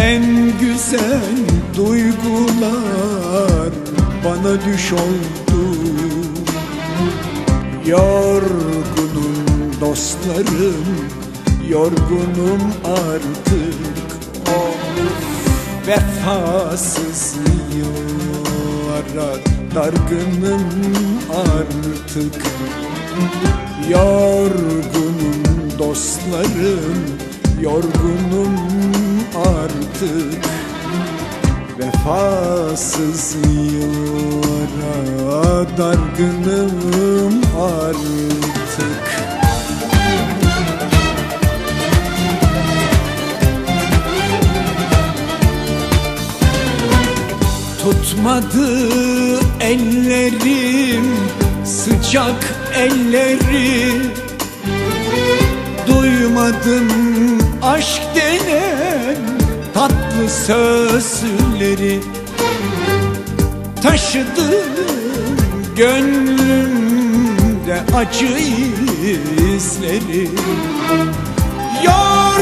En güzel duygular bana düş oldu. Yorgunum dostlarım, yorgunum artık. Of vefasız dargınım artık. Yorgunum dostlarım, yorgunum artık. Vefasız yıllara dargınım artık. Tutmadı ellerim sıcak elleri. Duymadım aşk denen tatlı sözleri Taşıdım gönlümde acı izleri. Yorgunum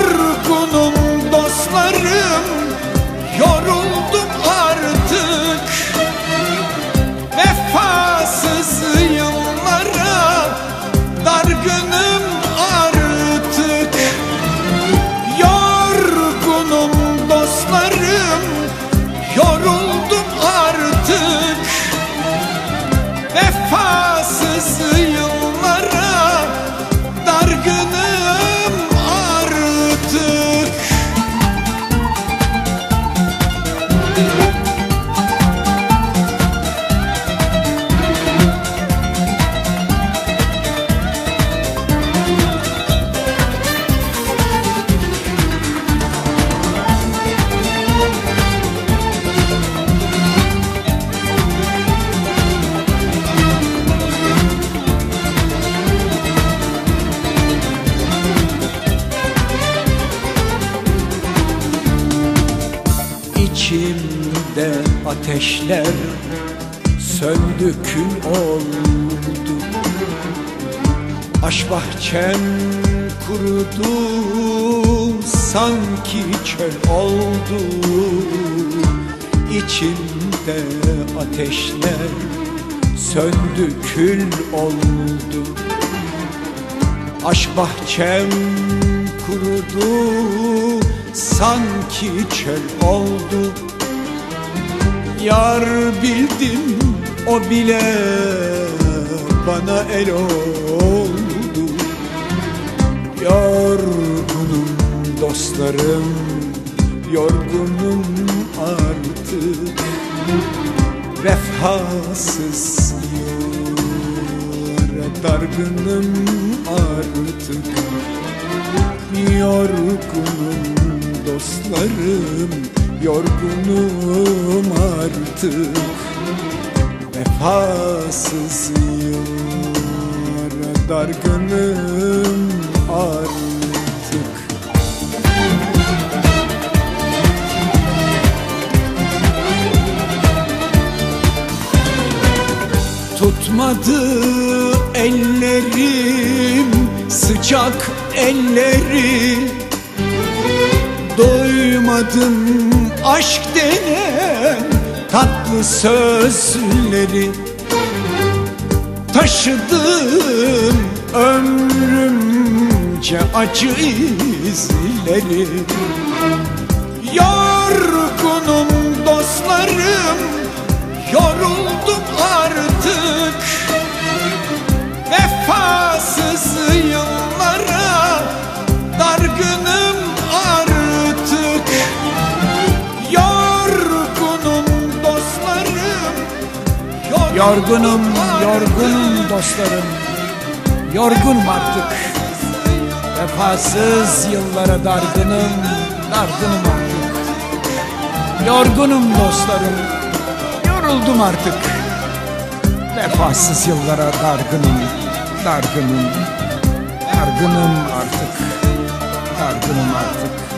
ateşler söndü kül oldu. Aşk bahçem kurudu sanki çöl oldu. İçimde ateşler söndü kül oldu. Aşk bahçem kurudu sanki çöl oldu Yar bildim o bile bana el oldu. Yorgunum dostlarım yorgunum artık. Vefasız yıllara dargınım artık. Yorgunum dostlarım Yorgunum artık. Vefasız yıllara dargınım artık. Tutmadı ellerim sıcak elleri. Doymadım aşk denen tatlı sözleri Taşıdım ömrümce acı izleri. Yorgunum dostlarım Yoruldum Yorgunum, yorgunum dostlarım. Yorgunum artık. Vefasız yıllara dargınım, dargınım artık. Yorgunum dostlarım. Yoruldum artık. Vefasız yıllara dargınım Dargınım. Dargınım artık. Dargınım artık